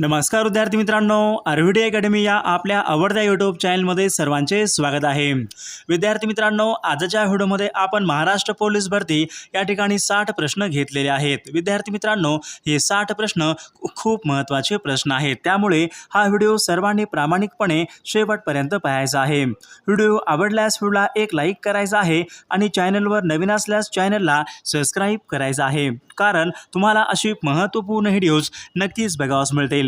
नमस्कार विद्यार्थी मित्रांनो आरव्हीडी अकॅडमी या आपल्या आवडत्या यूट्यूब चॅनलमध्ये सर्वांचे स्वागत आहे. विद्यार्थी मित्रांनो आजच्या व्हिडिओमध्ये आपण महाराष्ट्र पोलीस भरती या ठिकाणी साठ प्रश्न घेतलेले आहेत. विद्यार्थी मित्रांनो हे साठ प्रश्न खूप महत्त्वाचे प्रश्न आहेत. त्यामुळे हा व्हिडिओ सर्वांनी प्रामाणिकपणे शेवटपर्यंत पाहायचा आहे. व्हिडिओ आवडल्यास व्हिडिओला एक लाईक करायचा आहे आणि चॅनलवर नवीन असल्यास चॅनलला सबस्क्राईब करायचं आहे. कारण तुम्हाला अशी महत्त्वपूर्ण व्हिडिओज नक्कीच बघावास मिळतील.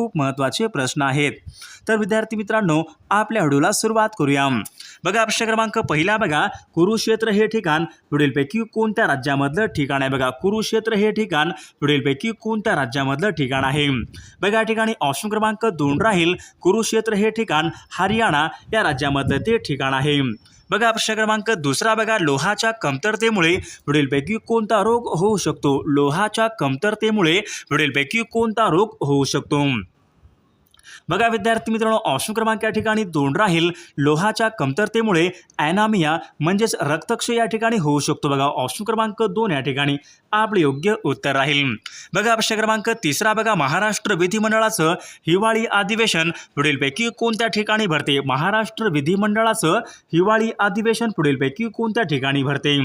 खूप महत्त्वाचे प्रश्न आहेत. तर विद्यार्थी मित्रांनो आपल्या व्हिडिओला सुरुवात करूया बघा प्रश्न क्रमांक पहिला बघा. कुरुक्षेत्र हे ठिकाण पुढीलपैकी कोणत्या राज्यामधलं ठिकाण आहे? बघा कुरुक्षेत्र हे ठिकाण पुढीलपैकी कोणत्या राज्यामधलं ठिकाण आहे? बघा या ठिकाणी ऑप्शन क्रमांक दोन राहील. कुरुक्षेत्र हे ठिकाण हरियाणा या राज्यामधलं ते ठिकाण आहे. बघा प्रश्न क्रमांक दुसरा बघा. लोहाच्या कमतरतेमुळे पुढीलपैकी कोणता रोग होऊ शकतो? लोहाच्या कमतरतेमुळे पुढीलपैकी कोणता रोग होऊ शकतो? बघा विद्यार्थी मित्रांनो ऑप्शन क्रमांक या ठिकाणी दोन राहील. लोहाच्या कमतरतेमुळे ॲनामिया म्हणजेच रक्तक्षय या ठिकाणी होऊ शकतो. बघा ऑप्शन क्रमांक दोन या ठिकाणी आपले योग्य उत्तर राहील. बघा प्रश्न क्रमांक तिसरा बघा महाराष्ट्र विधिमंडळाचं हिवाळी अधिवेशन पुढीलपैकी कोणत्या ठिकाणी भरते? महाराष्ट्र विधिमंडळाचं हिवाळी अधिवेशन पुढीलपैकी कोणत्या ठिकाणी भरते?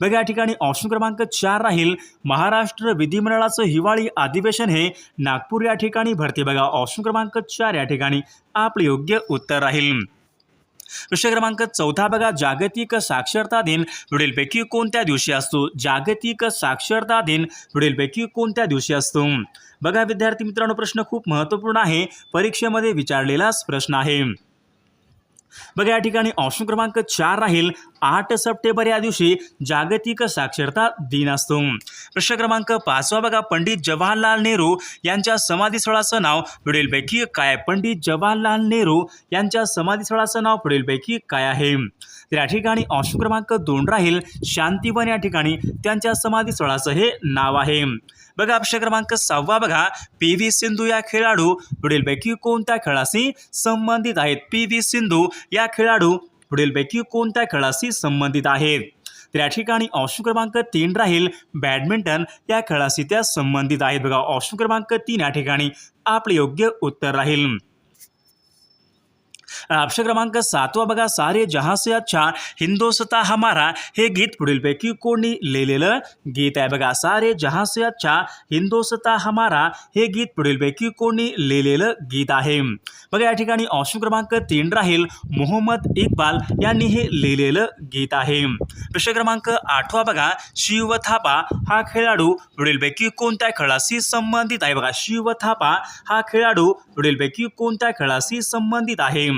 बघा या ठिकाणी ऑप्शन क्रमांक चार राहील. महाराष्ट्र विधिमंडळाचं हिवाळी अधिवेशन हे नागपूर या ठिकाणी भरते. बघा ऑप्शन क्रमांक चार या ठिकाणी आपले योग्य उत्तर राहील. प्रश्न क्रमांक चौथा बघा जागतिक साक्षरता दिन. पुढीलपैकी कोणत्या दिवशी असतो? जागतिक साक्षरता दिन. पुढीलपैकी कोणत्या दिवशी असतो? बघा विद्यार्थी मित्रांनो प्रश्न खूप महत्त्वपूर्ण आहे. परीक्षेमध्ये विचारलेलाच प्रश्न आहे. बघा या ठिकाणी ऑप्शन क्रमांक चार राहील. आठ सप्टेंबर या दिवशी जागतिक साक्षरता दिन असतो. प्रश्न क्रमांक पाचवा बघा पंडित जवाहरलाल नेहरू यांच्या समाधीस्थळाचं नाव पुढीलपैकी काय पंडित जवाहरलाल नेहरू यांच्या समाधीस्थळाचं नाव पुढीलपैकी काय आहे? तर या ठिकाणी अंश क्रमांक दोन राहील. शांतीवन या ठिकाणी त्यांच्या समाधी समाधीस्थळाचं हे नाव आहे. बघा प्रश्न क्रमांक सहावा बघा. पी व्ही सिंधू या खेळाडू पुढीलपैकी कोणत्या खेळाशी संबंधित आहेत? पी व्ही सिंधू या खेळाडू पुढीलपैकी कोणत्या खेळाशी संबंधित आहेत? तर या ठिकाणी ऑप्शन क्रमांक तीन राहील. बॅडमिंटन या खेळाशी त्या संबंधित आहेत. बघा ऑप्शन क्रमांक तीन या ठिकाणी आपले योग्य उत्तर राहील. ऑप्शन क्रमांक सातवा बघा सारे जहाँ से अच्छा हिंदोस्ता हमारा हे गीत पुढीलपैकी कोणी लिहिलेलं गीत आहे बघा. सारे जहाँ से अच्छा हिंदोस्ता हमारा हे गीत पुढीलपैकी कोणी लिहिलेलं गीत आहे. बघा या ठिकाणी ऑप्शन क्रमांक तीन राहील मोहम्मद इक्बाल यांनी हे लिहिलेलं गीत आहे. प्रश्न क्रमांक आठवा बघा शिव थापा हा खेळाडू पुढीलपैकी कोणत्या खेळाशी संबंधित आहे? बघा शिव थापा हा खेळाडू पुढीलपैकी कोणत्या खेळाशी संबंधित आहे?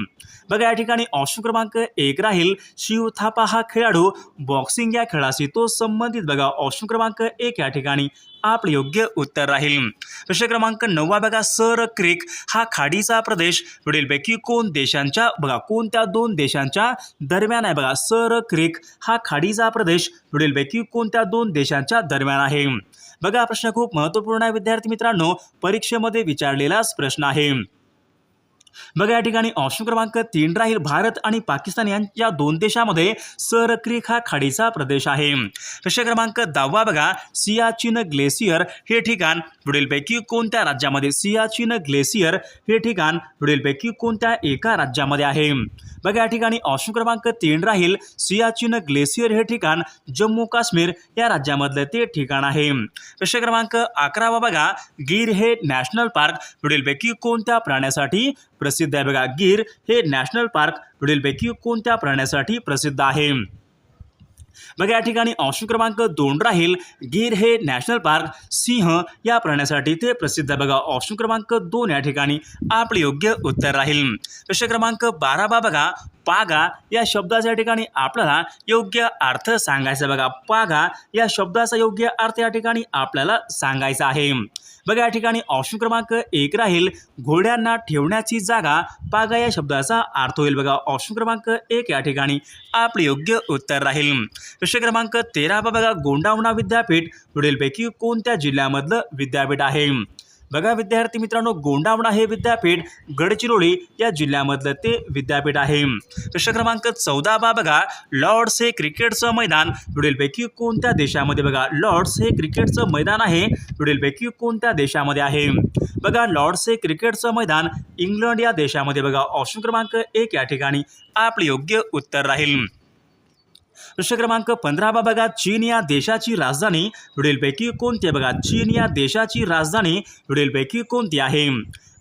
बघा या ठिकाणी ऑप्शन क्रमांक एक राहील. शिव थापा हा खेळाडू बॉक्सिंग या खेळाशी तो संबंधित बघा ऑप्शन क्रमांक एक या ठिकाणी आपलं योग्य उत्तर राहील. प्रश्न क्रमांक नववा बघा सर क्रिक. हा खाडीचा प्रदेश. पुढीलपैकी कोण देशांच्या बघा कोणत्या दोन देशांच्या दरम्यान आहे बघा सर क्रिक. हा खाडीचा प्रदेश. पुढीलपैकी कोणत्या दोन देशांच्या दरम्यान आहे? बघा प्रश्न खूप महत्त्वपूर्ण आहे विद्यार्थी मित्रांनो. परीक्षेमध्ये विचारलेलाच प्रश्न आहे. बघा या ठिकाणी ऑप्शन क्रमांक तीन राहील. भारत आणि पाकिस्तान यांच्या दोन देशामध्ये सरक्रिक हा खाडीचा प्रदेश आहे. प्रश्न क्रमांक दहावा बघा. सियाचिन ग्लेसियर हे ठिकाण पुढीलपैकी कोणत्या राज्यामध्ये? सियाचिन ग्लेसियर हे ठिकाण पुढीलपैकी कोणत्या एका राज्यामध्ये आहे? बघा या ठिकाणी ऑप्शन क्रमांक तीन राहील. सियाचिन ग्लेसियर हे ठिकाण जम्मू काश्मीर या राज्यामधलं ते ठिकाण आहे. प्रश्न क्रमांक अकरावा बघा. गिर हे नॅशनल पार्क पुढीलपैकी कोणत्या प्राण्यासाठी प्रसिद्ध आहे. बघा गीर हे नॅशनल पार्क पुढीलपैकी कोणत्या प्राण्यासाठी प्रसिद्ध आहे? बघा या ठिकाणी ऑप्शन क्रमांक दोन राहील. गीर हे नॅशनल पार्क सिंह या प्राण्यासाठी ते प्रसिद्ध आहे. बघा ऑप्शन क्रमांक दोन या ठिकाणी आपले योग्य उत्तर राहील. प्रश्न क्रमांक बारावा बघा पागा या शब्दाच्या ठिकाणी आपल्याला योग्य अर्थ सांगायचा बघा पागा या शब्दाचा योग्य अर्थ या ठिकाणी आपल्याला सांगायचा आहे. बघा या ठिकाणी ऑप्शन क्रमांक एक राहील. घोड्यांना ठेवण्याची जागा पागा या शब्दाचा अर्थ होईल बघा. ऑप्शन क्रमांक एक या ठिकाणी आपले योग्य उत्तर राहील. प्रश्न क्रमांक तेरा बघा. गोंडावणा विद्यापीठ पुढीलपैकी कोणत्या जिल्ह्यामधलं विद्यापीठ आहे? बघा विद्यार्थी मित्रांनो गोंडावणा हे विद्यापीठ गडचिरोली या जिल्ह्यामधलं ते विद्यापीठ आहे. प्रश्न क्रमांक चौदा बा बघा. लॉर्ड्स हे क्रिकेटचं मैदान. पुढीलपैकी कोणत्या देशामध्ये बघा? लॉर्ड्स हे क्रिकेटचं मैदान आहे. पुढीलपैकी कोणत्या देशामध्ये आहे? बघा लॉर्ड्स हे क्रिकेटचं मैदान इंग्लंड या देशामध्ये बघा. ऑप्शन क्रमांक एक या ठिकाणी. आपले योग्य उत्तर राहील. प्रश्न क्रमांक पंधरा बा बघा चीन या देशाची राजधानी पुढीलपैकी कोणती बघा? चीन या देशाची राजधानी पुढीलपैकी कोणती आहे?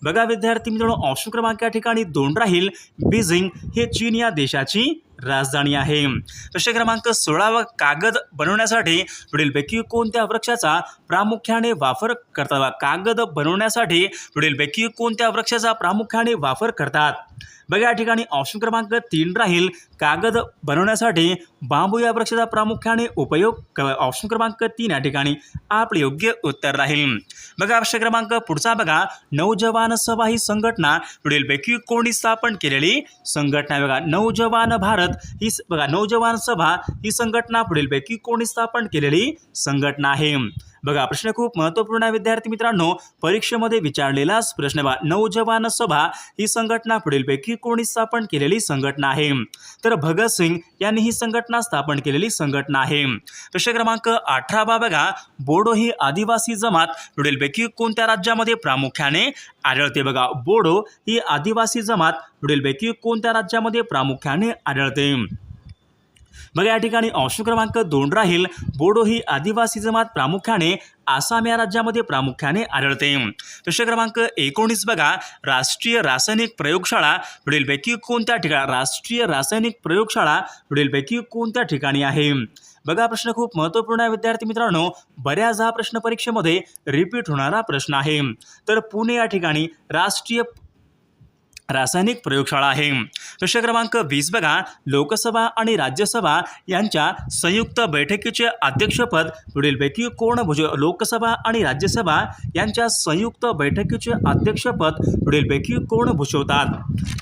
बघा विद्यार्थी मित्रांनो ऑप्शन क्रमांक या ठिकाणी दोन राहील. बीजिंग हे चीन या देशाची राजधानी आहे. प्रश्न क्रमांक सोळावा कागद बनवण्यासाठी पुढीलपैकी कोणत्या वृक्षाचा प्रामुख्याने वापर करतात? कागद बनवण्यासाठी पुढीलपैकी कोणत्या वृक्षाचा प्रामुख्याने वापर करतात? बघा या ठिकाणी ऑप्शन क्रमांक तीन राहील. कागद बनवण्यासाठी बांबू या वृक्षाचा प्रामुख्याने उपयोग क ऑप्शन क्रमांक तीन या ठिकाणी आपले योग्य उत्तर राहील. बघा ऑप्शन क्रमांक पुढचा बघा. नौजवान सभा ही संघटना पुढीलपैकी कोणी स्थापन केलेली संघटना बघा नौजवान भारत ही बघा नौजवान सभा ही संघटना पुढीलपैकी कोणी स्थापन केलेली संघटना आहे. बघा प्रश्न खूप महत्त्वपूर्ण आहे विद्यार्थी मित्रांनो. परीक्षेमध्ये विचारलेलाच प्रश्न बघा. नौजवान सभा ही संघटना पुढीलपैकी कोणी स्थापन केलेली संघटना आहे? तर भगतसिंग यांनी ही संघटना स्थापन केलेली संघटना आहे. प्रश्न क्रमांक अठरावा बघा बोडो ही आदिवासी जमात पुढीलपैकी कोणत्या राज्यामध्ये प्रामुख्याने आढळते बघा? बोडो ही आदिवासी जमात पुढीलपैकी कोणत्या राज्यामध्ये प्रामुख्याने आढळते? मग या ठिकाणी ऑप्शन क्रमांक दोन राहील. बोडो ही आदिवासी जमात प्रामुख्याने आसाम या राज्यामध्ये प्रामुख्याने आढळते. प्रश्न क्रमांक एकोणीस बघा. राष्ट्रीय रासायनिक प्रयोगशाळा पुढीलपैकी कोणत्या ठिकाणी राष्ट्रीय रासायनिक प्रयोगशाळा पुढीलपैकी कोणत्या ठिकाणी आहे? बघा प्रश्न खूप महत्त्वपूर्ण आहे विद्यार्थी मित्रांनो. बऱ्याच हा प्रश्न परीक्षेमध्ये रिपीट होणारा प्रश्न आहे. तर पुणे या ठिकाणी राष्ट्रीय रासायनिक प्रयोगशाळा आहे. प्रश्न क्रमांक वीस बघा. लोकसभा आणि राज्यसभा यांच्या संयुक्त बैठकीचे अध्यक्षपद पुढीलपैकी कोण भुज लोकसभा आणि राज्यसभा यांच्या संयुक्त बैठकीचे अध्यक्षपद पुढीलपैकी कोण भूषवतात?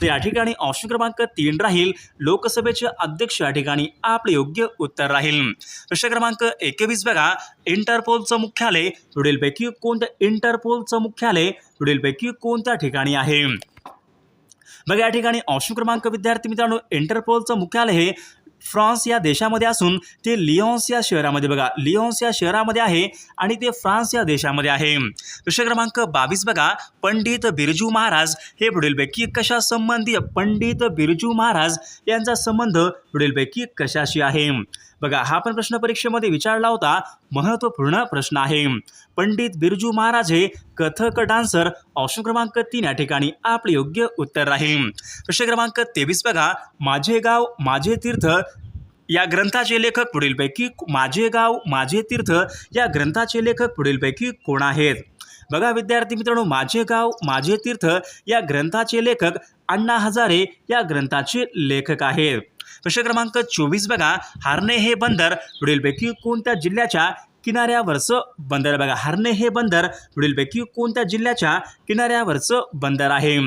तर या ठिकाणी ऑप्शन क्रमांक तीन राहील. लोकसभेचे अध्यक्ष या ठिकाणी आपले योग्य उत्तर राहील. प्रश्न क्रमांक एकवीस बघा. इंटरपोलचं मुख्यालय पुढीलपैकी कोणत्या इंटरपोलचं मुख्यालय पुढीलपैकी कोणत्या ठिकाणी आहे? बघा या ठिकाणी ऑप्शन क्रमांक विद्यार्थी मित्रांनो इंटरपोलचं मुख्यालय हे फ्रान्स या देशामध्ये असून ते लिओन्स या शहरामध्ये बघा लिओन्स या शहरामध्ये आहे आणि ते फ्रान्स या देशामध्ये आहे. प्रश्न क्रमांक बावीस बघा पंडित बिरजू महाराज हे पुढीलपैकी कशा संबंधी पंडित बिरजू महाराज यांचा संबंध पुढीलपैकी कशाशी आहे? बघा हा पण प्रश्न परीक्षेमध्ये विचारला होता. महत्त्वपूर्ण प्रश्न आहे. पंडित बिरजू महाराज हे कथक डान्सर ऑप्शन क्रमांक तीन या ठिकाणी आपले योग्य उत्तर राहील प्रश्न क्रमांक तेवीस बघा. माझे गाव माझे तीर्थ या ग्रंथाचे लेखक पुढीलपैकी माझे गाव माझे तीर्थ या ग्रंथाचे लेखक पुढीलपैकी कोण आहेत? बघा विद्यार्थी मित्रांनो माझे गाव माझे तीर्थ या ग्रंथाचे लेखक अण्णा हजारे या ग्रंथाचे लेखक आहेत. प्रश्न क्रमांक चोवीस बघा हारणे हे बंदर पुढीलपैकी कोणत्या जिल्ह्याच्या किनाऱ्यावरचं बंदर बघा हारणे हे बंदर पुढीलपैकी कोणत्या जिल्ह्याच्या किनाऱ्यावरचं बंदर आहे?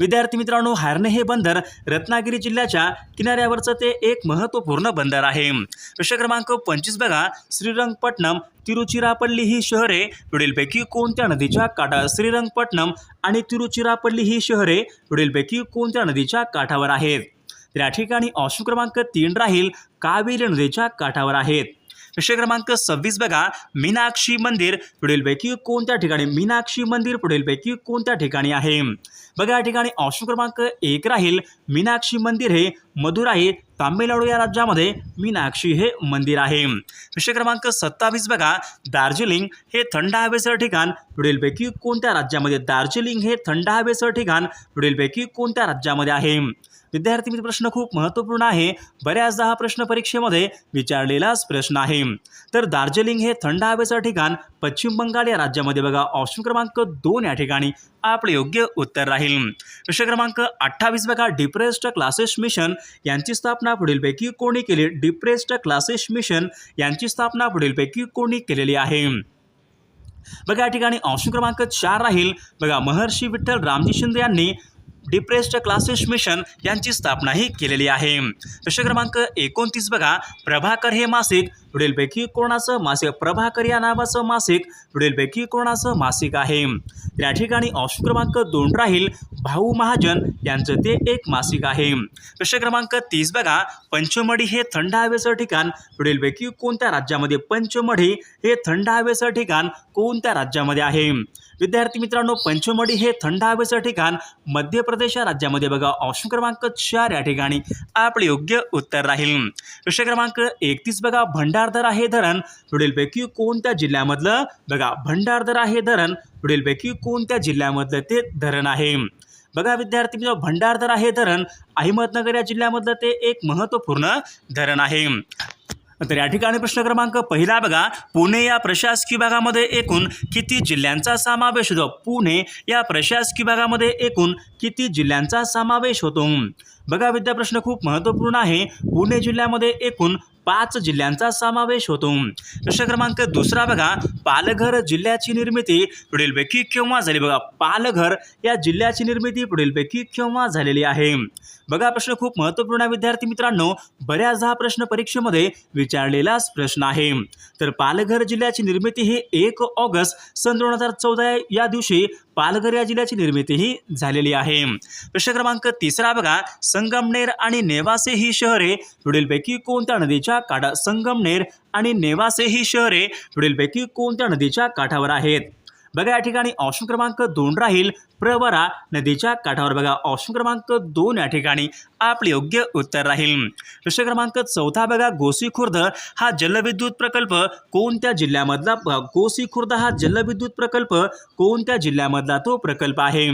विद्यार्थी मित्रांनो हारणे हे बंदर रत्नागिरी जिल्ह्याच्या किनाऱ्यावरचं ते एक महत्त्वपूर्ण बंदर आहे. प्रश्न क्रमांक पंचवीस बघा श्रीरंगपट्टणम तिरुचिरापल्ली ही शहरे पुढीलपैकी कोणत्या नदीच्या काठा श्रीरंगपट्टणम आणि तिरुचिरापल्ली ही शहरे पुढीलपैकी कोणत्या नदीच्या काठावर आहेत? तर या ठिकाणी ऑशू क्रमांक तीन राहील कावेरी नदीच्या काठावर आहेत. प्रश्न क्रमांक सव्वीस बघा मीनाक्षी मंदिर पुढीलपैकी कोणत्या ठिकाणी? मीनाक्षी मंदिर पुढीलपैकी कोणत्या ठिकाणी आहे? बघा या ठिकाणी ऑप्शन क्रमांक एक राहील मीनाक्षी मंदिर हे मदुराई तामिळनाडू या राज्यामध्ये मीनाक्षी हे मंदिर आहे. प्रश्न क्रमांक सत्तावीस बघा दार्जिलिंग हे थंड हवेचं ठिकाण पुढीलपैकी कोणत्या राज्यामध्ये? दार्जिलिंग हे थंड हवेचं ठिकाण पुढीलपैकी कोणत्या राज्यामध्ये आहे? विद्यार्थी मित्र प्रश्न खूप महत्त्वपूर्ण आहे. बऱ्याचदा हा प्रश्न परीक्षेमध्ये विचारलेलाच प्रश्न आहे. तर दार्जिलिंग हे थंड हवेचं ठिकाण पश्चिम बंगाल या राज्यामध्ये बघा ऑप्शन क्रमांक दोन या ठिकाणी आपले योग्य उत्तर राहील. प्रश्न क्रमांक अठ्ठावीस बघा डिप्रेस्ड क्लासेस मिशन यांची स्थापना पुढीलपैकी कोणी केली? डिप्रेस्ड क्लासेस मिशन यांची स्थापना पुढीलपैकी कोणी केलेली आहे? बघा या ठिकाणी ऑप्शन क्रमांक चार राहील. बघा महर्षी विठ्ठल रामजी शिंदे यांनी डिप्रेस्ड क्लासेस मिशन यांची स्थापनाही केलेली आहे. प्रश्न क्रमांक एकोणतीस बघा. प्रभाकर हे मासिक. पुढीलपैकी कोणाचं मासिक? प्रभाकर या नावाचं मासिक. पुढीलपैकी कोणाचं मासिक आहे? या ठिकाणी ऑप्शन क्रमांक दोन राहील. भाऊ महाजन यांचं ते एक मासिक आहे. प्रश्न क्रमांक तीस बघा. पंचमढी हे थंड हवेचं ठिकाण. पुढीलपैकी कोणत्या राज्यामध्ये पंचमढी हे थंड हवेचं ठिकाण कोणत्या राज्यामध्ये आहे? विद्यार्थी मित्रांनो पंचमढी हे थंड हवेचं ठिकाण. मध्य प्रदेश या राज्यामध्ये बघा ऑप्शन क्रमांक चार या ठिकाणी आपले योग्य उत्तर राहील. प्रश्न क्रमांक एकतीस बघा भंडारदरा हे धरण. पुढीलपैकी कोणत्या जिल्ह्यामधलं? बघा भंडारदरा हे धरण. पुढीलपैकी कोणत्या जिल्ह्यामधलं ते धरण आहे? बघा विद्यार्थी मित्र भंडारदरा हे धरण अहमदनगर या जिल्ह्यामधलं ते एक महत्त्वपूर्ण धरण आहे. तर या ठिकाणी प्रश्न क्रमांक पहिला बघा पुणे या प्रशासकीय भागामध्ये एकूण किती जिल्ह्यांचा समावेश होतो? पुणे या प्रशासकीय भागामध्ये एकूण किती जिल्ह्यांचा समावेश होतो? बघा विद्या प्रश्न खूप महत्त्वपूर्ण आहे. पुणे जिल्ह्यामध्ये एकूण पाच जिल्ह्यांचा समावेश होतो. प्रश्न क्रमांक दुसरा बघा पालघर जिल्ह्याची निर्मिती पुढीलपैकी केव्हा झाली? बघा पालघर या जिल्ह्याची निर्मिती पुढीलपैकी केव्हा झालेली आहे? बघा प्रश्न खूप महत्त्वपूर्ण विद्यार्थी मित्रांनो. बऱ्याचदा प्रश्न परीक्षेमध्ये विचारलेलाच प्रश्न आहे. तर पालघर जिल्ह्याची निर्मिती ही एक ऑगस्ट सन दोन हजार चौदा या दिवशी पालघर या जिल्ह्याची निर्मिती ही झालेली आहे. प्रश्न क्रमांक तिसरा बघा संगमनेर आणि नेवासे ही शहरे पुढीलपैकी कोणत्या नदीच्या काठा संगमनेर आणि नेवासे ही शहरे पुढीलपैकी कोणत्या नदीच्या काठावर आहेत? बघा या ठिकाणी ऑप्शन क्रमांक दोन राहील. प्रवरा नदीच्या काठावर बघा ऑप्शन क्रमांक दोन या ठिकाणी आपले योग्य उत्तर राहील. प्रश्न क्रमांक चौथा बघा गोसी खुर्द हा जलविद्युत प्रकल्प कोणत्या जिल्ह्यामधला गोसी खुर्द हा जलविद्युत प्रकल्प कोणत्या जिल्ह्यामधला तो प्रकल्प आहे?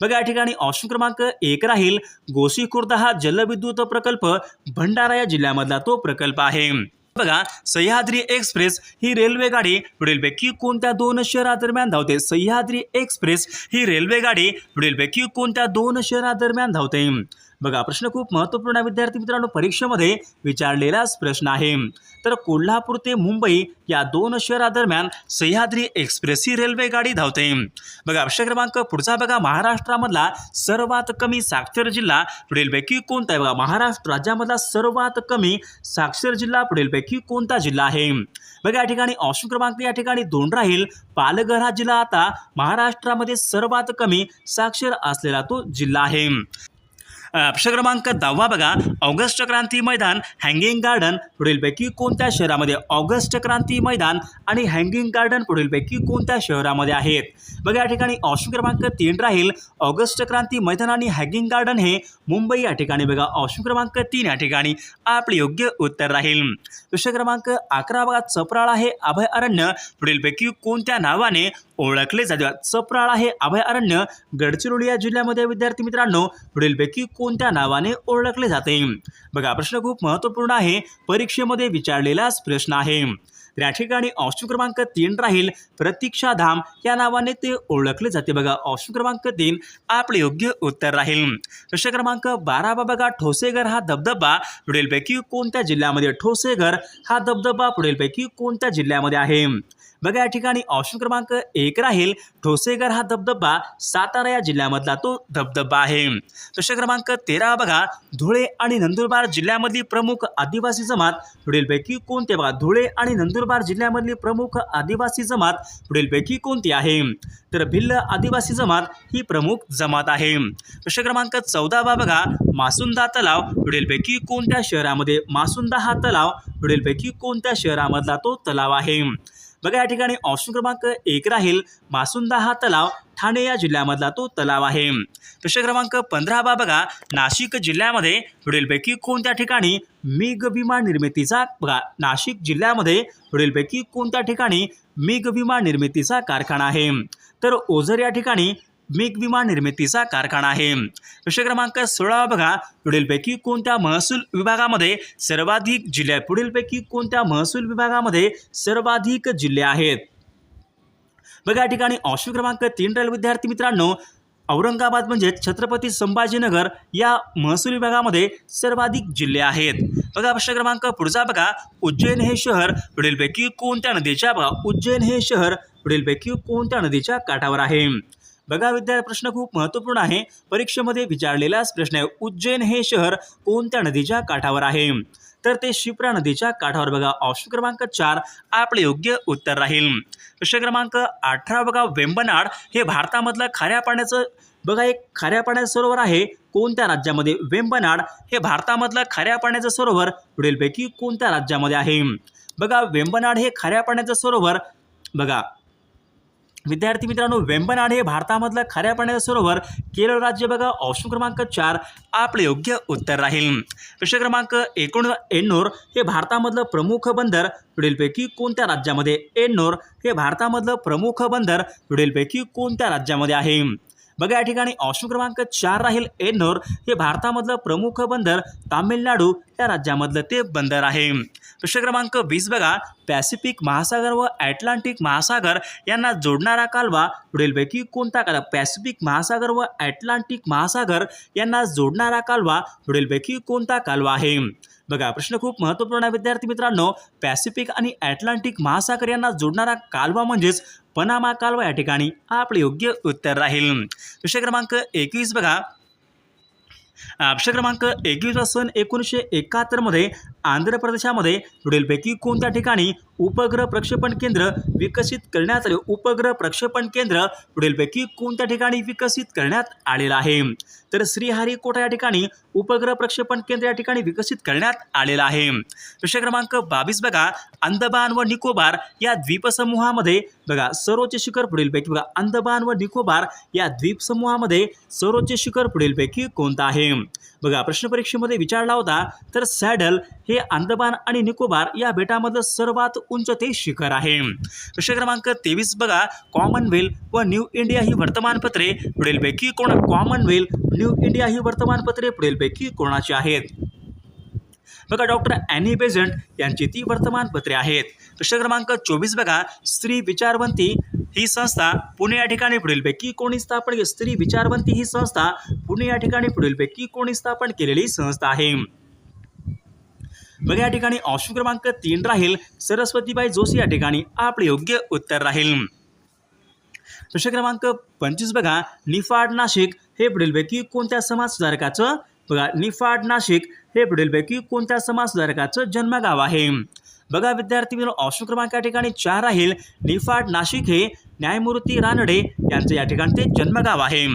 बघा या ठिकाणी ऑप्शन क्रमांक एक राहील. गोसी खुर्द हा जलविद्युत प्रकल्प भंडारा या जिल्ह्यामधला तो प्रकल्प आहे. बघा सह्याद्री एक्सप्रेस ही रेल्वे गाडी पुढीलपैकी कोणत्या दोन शहरादरम्यान धावते? सह्याद्री एक्सप्रेस ही रेल्वे गाडी पुढीलपैकी कोणत्या दोन शहरादरम्यान धावते? बघा प्रश्न खूप महत्त्वपूर्ण विद्यार्थी मित्रांनो. परीक्षेमध्ये विचारलेलाच प्रश्न आहे. तर कोल्हापूर ते मुंबई या दोन शहरादरम्यान सह्याद्री एक्सप्रेस ही रेल्वे गाडी धावते. बघा प्रश्न क्रमांक पुढचा बघा. महाराष्ट्रामधला सर्वात कमी साक्षर जिल्हा पुढीलपैकी कोणता आहे? बघा महाराष्ट्र राज्यामधला सर्वात कमी साक्षर जिल्हा पुढीलपैकी कोणता जिल्हा आहे? बघा या ठिकाणी ऑप्शन क्रमांक या ठिकाणी दोन राहील. पालघर हा जिल्हा आता महाराष्ट्रामध्ये सर्वात कमी साक्षर असलेला तो जिल्हा आहे. प्रश्न क्रमांक दहावा बघा. August Kranti Maidan hanging garden पुढीलपैकी कोणत्या शहरामध्ये? ऑगस्ट क्रांती मैदान आणि हँगिंग गार्डन पुढीलपैकी कोणत्या शहरामध्ये आहेत? बघा या ठिकाणी ऑप्शन क्रमांक तीन राहील. ऑगस्ट क्रांती मैदान आणि हँगिंग गार्डन हे मुंबई या ठिकाणी बघा. ऑप्शन क्रमांक तीन या ठिकाणी आपले योग्य उत्तर राहील. प्रश्न क्रमांक अकरा बघा. चपराळा हे अभयारण्य पुढीलपैकी कोणत्या नावाने ओळखले जाते? चपराळा हे अभयारण्य गडचिरोली या जिल्ह्यामध्ये विद्यार्थी मित्रांनो पुढीलपैकी कोणत्या नावाने ओळखले जाते? बघा प्रश्न खूप महत्त्वपूर्ण आहे. परीक्षेमध्ये विचारलेलाच प्रश्न आहे. या ठिकाणी ऑप्शन क्रमांक तीन राहील प्रतीक्षा धाम. या नावाने ते ओळखले जाते बघा. ऑप्शन क्रमांक तीन आपले योग्य उत्तर राहील. प्रश्न क्रमांक बारा बघा. ठोसेघर हा धबधबा पुढीलपैकी कोणत्या जिल्ह्यामध्ये? ठोसेघर हा धबधबा पुढीलपैकी कोणत्या जिल्ह्यामध्ये आहे? बघा या ठिकाणी ऑप्शन क्रमांक एक राहील. ठोसेघर हा धबधबा सातारा या जिल्ह्यामधला तो धबधबा आहे. प्रश्न क्रमांक तेरा बघा. धुळे आणि नंदुरबार जिल्ह्यामधली प्रमुख आदिवासी जमात पुढीलपैकी कोणते बघा? धुळे आणि नंदुरबार जिल्ह्यामधली प्रमुख आदिवासी जमात पुढीलपैकी कोणती आहे? तर भिल्ल आदिवासी जमात ही प्रमुख जमात आहे. प्रश्न क्रमांक चौदावा बघा. मासुंदा तलाव पुढीलपैकी कोणत्या शहरामध्ये? मासुंदा हा तलाव पुढीलपैकी कोणत्या शहरामधला तो तलाव आहे? बघा या ठिकाणी ऑप्शन क्रमांक एक राहील. मासुंदा हा तलाव ठाणे या जिल्ह्यामधला तो तलाव आहे. प्रश्न क्रमांक पंधरावा बघा नाशिक जिल्ह्यामध्ये पुढीलपैकी कोणत्या ठिकाणी मिग विमान निर्मितीचा बघा नाशिक जिल्ह्यामध्ये पुढीलपैकी कोणत्या ठिकाणी मिग विमान निर्मितीचा कारखाना आहे? तर ओझर या ठिकाणी मिग विमान निर्मितीचा कारखाना आहे. प्रश्न क्रमांक सोळा बघा पुढीलपैकी कोणत्या महसूल विभागामध्ये सर्वाधिक जिल्हे पुढीलपैकी कोणत्या महसूल विभागामध्ये सर्वाधिक जिल्हे आहेत? बघा या ठिकाणी ऑप्शन क्रमांक तीन राहील. विद्यार्थी मित्रांनो औरंगाबाद म्हणजेच छत्रपती संभाजीनगर या महसूल विभागामध्ये सर्वाधिक जिल्हे आहेत. बघा प्रश्न क्रमांक पुढचा बघा. उज्जैन हे शहर पुढीलपैकी कोणत्या नदीच्या बघा उज्जैन हे शहर पुढीलपैकी कोणत्या नदीच्या काठावर आहे? बघा विद्यार्थी प्रश्न खूप महत्त्वपूर्ण आहे. परीक्षेमध्ये विचारलेलाच प्रश्न आहे. उज्जैन हे शहर कोणत्या नदीच्या काठावर आहे? तर ते शिप्रा नदीच्या काठावर बघा. ऑप्शन क्रमांक चार आपले योग्य उत्तर राहील. प्रश्न क्रमांक अठरा बघा वेंबनाड हे भारतामधलं खाऱ्या पाण्याचं बघा एक खाऱ्या पाण्याचं सरोवर आहे. कोणत्या राज्यामध्ये? वेंबनाड हे भारतामधलं खाऱ्या पाण्याचं सरोवर पुढीलपैकी कोणत्या राज्यामध्ये आहे? बघा वेंबनाड हे खाऱ्या पाण्याचं सरोवर बघा विद्यार्थी मित्रांनो वेंबनाड हे भारतामधलं खाऱ्या पाण्याचं सरोवर. केरळ राज्य बघा ऑप्शन क्रमांक चार आपले योग्य उत्तर राहील. प्रश्न क्रमांक एकोण एन्नोर हे भारतामधलं प्रमुख बंदर. पुढीलपैकी कोणत्या राज्यामध्ये एन्नोर हे भारतामधलं प्रमुख बंदर? पुढीलपैकी कोणत्या राज्यामध्ये आहे? बघा या ठिकाणी ऑप्शन क्रमांक चार राहील एन्नोर. हे भारतामधलं प्रमुख बंदर तामिळनाडू या राज्यामधलं ते बंदर आहे. प्रश्न क्रमांक वीस बघा. पॅसिफिक महासागर व ॲटलांटिक महासागर यांना जोडणारा कालवा पुढीलपैकी कोणता कालवा? पॅसिफिक महासागर व ॲटलांटिक महासागर यांना जोडणारा कालवा पुढीलपैकी कोणता कालवा आहे? बघा प्रश्न खूप महत्त्वपूर्ण आहे विद्यार्थी मित्रांनो. पॅसिफिक आणि ॲटलांटिक महासागर यांना जोडणारा कालवा म्हणजेच पनामा कालवा या ठिकाणी आपले योग्य उत्तर राहील. विषय क्रमांक एकवीस बघा. प्रश्न क्रमांक एकवीस सन एकोणीसशे एकाहत्तरमध्ये आंध्र प्रदेशामध्ये पुढीलपैकी कोणत्या ठिकाणी उपग्रह प्रक्षेपण केंद्र विकसित करण्यात आले? उपग्रह प्रक्षेपण केंद्र पुढीलपैकी कोणत्या ठिकाणी विकसित करण्यात आलेलं आहे? तर श्रीहरिकोटा या ठिकाणी उपग्रह प्रक्षेपण केंद्र या ठिकाणी विकसित करण्यात आलेलं आहे. प्रश्न क्रमांक बावीस बघा. अंदमान व निकोबार या द्वीपसमूहामध्ये बघा सर्वोच्च शिखर पुढीलपैकी बघा. अंदमान व निकोबार या द्वीपसमूहामध्ये सर्वोच्च शिखर पुढीलपैकी कोणतं आहे? बघा प्रश्नपरीक्षेमध्ये विचारला होता तर सॅडल हे अंदमान आणि निकोबार या बेटामधलं सर्वात उंच ते शिखर आहे. प्रश्न क्रमांक तेवीस बघा कॉमनवेल्थ व न्यू इंडिया ही वर्तमानपत्रे पुढीलपैकी कोण? कॉमनवेल्थ न्यू इंडिया ही वर्तमानपत्रे पुढीलपैकी कोणाची आहेत? बघा डॉक्टर ॲनी बेझंट यांची ती वर्तमानपत्रे आहेत. प्रश्न क्रमांक चोवीस बघा स्त्री विचारवंती ही संस्था पुणे या ठिकाणी पुढीलपैकी कोणी स्थापन केली? स्त्री विचारवंती ही संस्था पुणे या ठिकाणी पुढीलपैकी कोणी स्थापन केलेली संस्था आहे. बघा या ठिकाणी ऑप्शन क्रमांक तीन राहील. सरस्वतीबाई जोशी या ठिकाणी आपले योग्य उत्तर राहील. प्रश्न क्रमांक पंचवीस बघा. निफाड नाशिक हे पुढीलपैकी कोणत्या समाज सुधारकाचं बघा निफाड नाशिक हे पुढीलपैकी कोणत्या समाज सुधारकाचं जन्मगाव आहे? बघा विद्यार्थी मित्रांनो ऑप्शन क्रमांक या ठिकाणी चार राहील. निफाड नाशिक हे न्यायमूर्ती रानडे यांचं या ठिकाणी ते जन्मगाव आहे.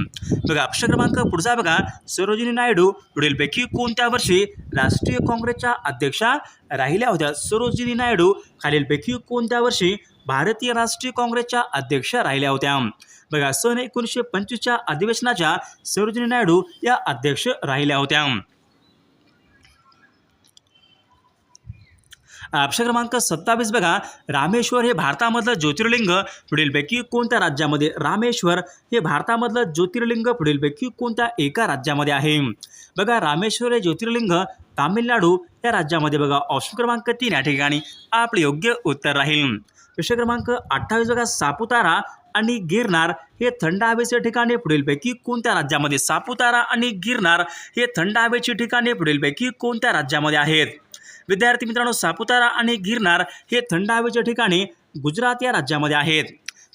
बघा अक्षर क्रमांक पुढचा बघा. सरोजिनी नायडू पुढीलपैकी कोणत्या वर्षी राष्ट्रीय काँग्रेसच्या अध्यक्षा राहिल्या होत्या? सरोजिनी नायडू खालीलपैकी कोणत्या वर्षी भारतीय राष्ट्रीय काँग्रेसच्या अध्यक्षा राहिल्या होत्या? बघा सन एकोणीसशे पंचवीसच्या अधिवेशनाच्या सरोजिनी नायडू या अध्यक्ष राहिल्या होत्या. प्रश्न क्रमांक सत्तावीस बघा. रामेश्वर हे भारतामधलं ज्योतिर्लिंग पुढीलपैकी कोणत्या राज्यामध्ये? रामेश्वर हे भारतामधलं ज्योतिर्लिंग पुढीलपैकी कोणत्या एका राज्यामध्ये आहे? बघा रामेश्वर हे ज्योतिर्लिंग तामिळनाडू या राज्यामध्ये बघा. ऑप्शन क्रमांक तीन या ठिकाणी आपले योग्य उत्तर राहील. प्रश्न क्रमांक अठ्ठावीस बघा. सापुतारा आणि गिरनार हे थंड हवेचे ठिकाणे पुढीलपैकी कोणत्या राज्यामध्ये? सापुतारा आणि गिरनार हे थंड हवेची ठिकाणे पुढीलपैकी कोणत्या राज्यामध्ये आहेत? विद्यार्थी मित्रांनो सापुतारा आणि गिरनार हे थंड हवेचे ठिकाणी गुजरात या राज्यामध्ये आहेत.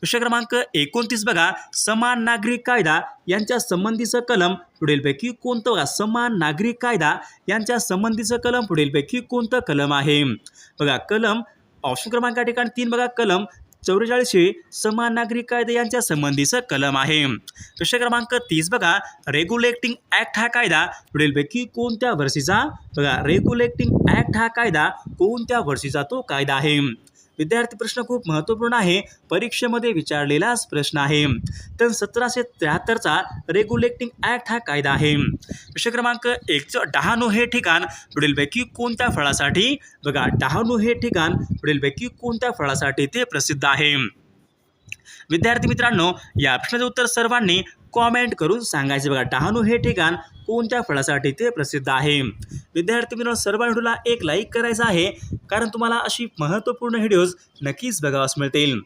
विषय क्रमांक एकोणतीस बघा समान नागरिक कायदा यांच्या संबंधीचं कलम पुढीलपैकी कोणतं बघा? समान नागरिक कायदा यांच्या संबंधीचं कलम पुढीलपैकी कोणतं कलम आहे? बघा कलम ऑप्शन क्रमांक या ठिकाणी तीन बघा कलम चौवेचाळीसशे समान नागरिक कायदे यांच्या संबंधीचं कलम आहे. प्रश्न क्रमांक तीस बघा रेग्युलेटिंग ॲक्ट हा कायदा पुढीलपैकी कोणत्या वर्षीचा? बघा रेग्युलेटिंग ॲक्ट हा कायदा कोणत्या वर्षीचा तो कायदा आहे? विद्यार्थी प्रश्न खूप महत्त्वपूर्ण आहे. परीक्षेमध्ये विचारलेलाच प्रश्न आहे. तर सतराशे त्र्याहत्तरचा रेग्युलेटिंग ॲक्ट हा कायदा आहे. विषय क्रमांक एकचं डहाणू हे ठिकाण पुढीलपैकी कोणत्या फळासाठी? बघा डहाणू हे ठिकाण पुढीलपैकी कोणत्या फळासाठी ते प्रसिद्ध आहे? विद्यार्थी मित्रांनो या प्रश्नाचं उत्तर सर्वांनी कॉमेंट करून सांगायचे बघा डहाणू हे ठिकाण कोणत्या फळासाठी ते प्रसिद्ध आहे? विद्यार्थी मित्रांनो सर्व व्हिडिओला एक लाईक करायचा आहे कारण तुम्हाला अशी महत्त्वपूर्ण व्हिडिओज नक्कीच बघावास मिळतील.